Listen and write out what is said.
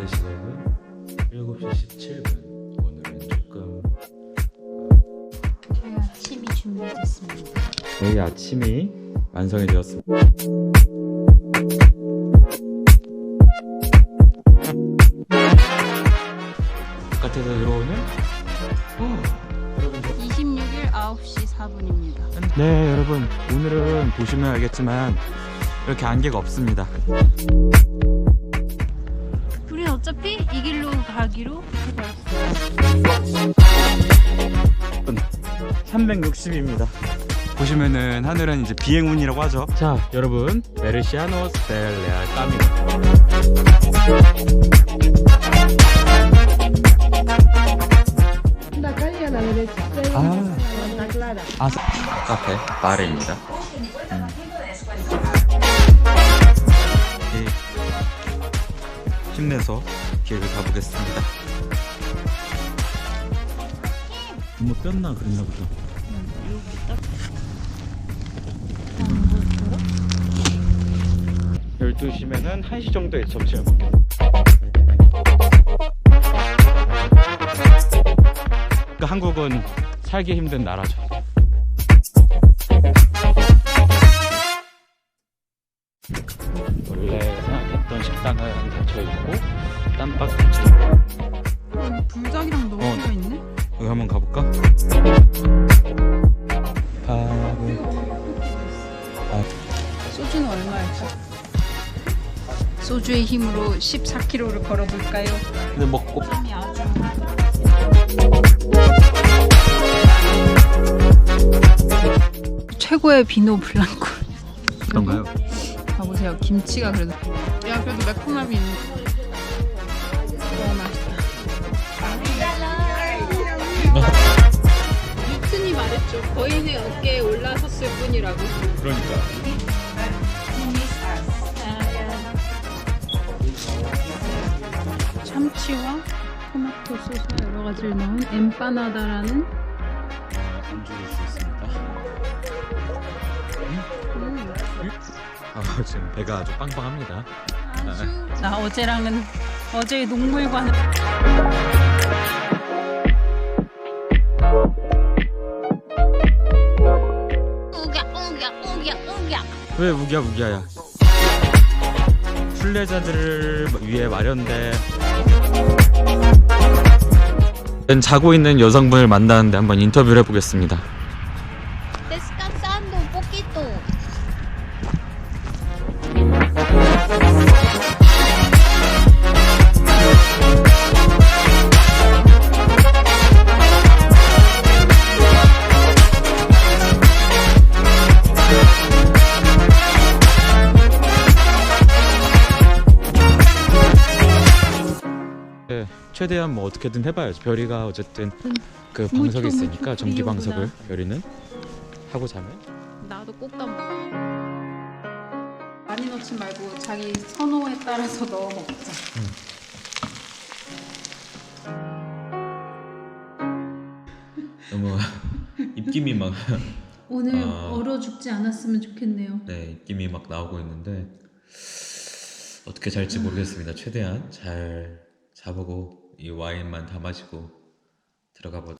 7시 17분. 오늘은 조금 저희 아침이 준비됐습니다. 저희 아침이 완성이 되었습니다. 바깥에서 들어오는 어, 여러분 26일 9시 4분입니다. 네 여러분 오늘은 보시면 알겠지만 이렇게 안개가 없습니다 어차피 이 길로 가기로 해버렸어요. 360입니다 보시면은 하늘은 이제 비행운이라고 하죠 자 여러분 메르시아노 la derecha. 아, Clara. 아 카페 바르입니다 음. 힘내서 길을 가보겠습니다. 너무 뼈나 그랬나 보다. 열두 시면은 1시 정도에 점심을 먹게. 그러니까 한국은 살기 힘든 나라죠 생각했던 식당은 닫혀 있고 땀박 닫혀 불닭이랑 너무 어. 어. 있네? 여기 한번 가볼까? 바로 소주는 얼마일까? 소주의 힘으로 14km를 걸어볼까요? 근데 먹고 땀이 아주 최고의 비노 블랑코 어떤가요? 봐보세요 김치가 그래도 매콤함이 있네 와 맛있다 뉴튼이 말했죠. 거인의 어깨에 올라섰을 뿐이라고. 그러니까. 참치와 토마토 소스 여러 가지를 넣은 엠파나다라는 안주일 수 있습니다 음, 아 지금 배가 아주 빵빵합니다 나 어제랑은 어제의 녹물과는 우겨 우겨 우겨 우겨. 왜 우기야 우기야야 순례자들을 위해 마련된 자고 있는 여성분을 만나는데 한번 인터뷰를 해보겠습니다 최대한 뭐 어떻게든 해봐야죠 별이가 어쨌든 그 무초, 방석이 있으니까 무초 전기. 방석을 별이는 하고 자면 나도 꼭 담아. 많이 넣지 말고 자기 선호에 따라서 넣어 먹자. 너무 입김이 막 오늘 아. 얼어 죽지 않았으면 좋겠네요. 네, 입김이 막 나오고 있는데 어떻게 잘지 모르겠습니다. 최대한 잘 자보고 이 와인만 다 마시고 들어가 보자.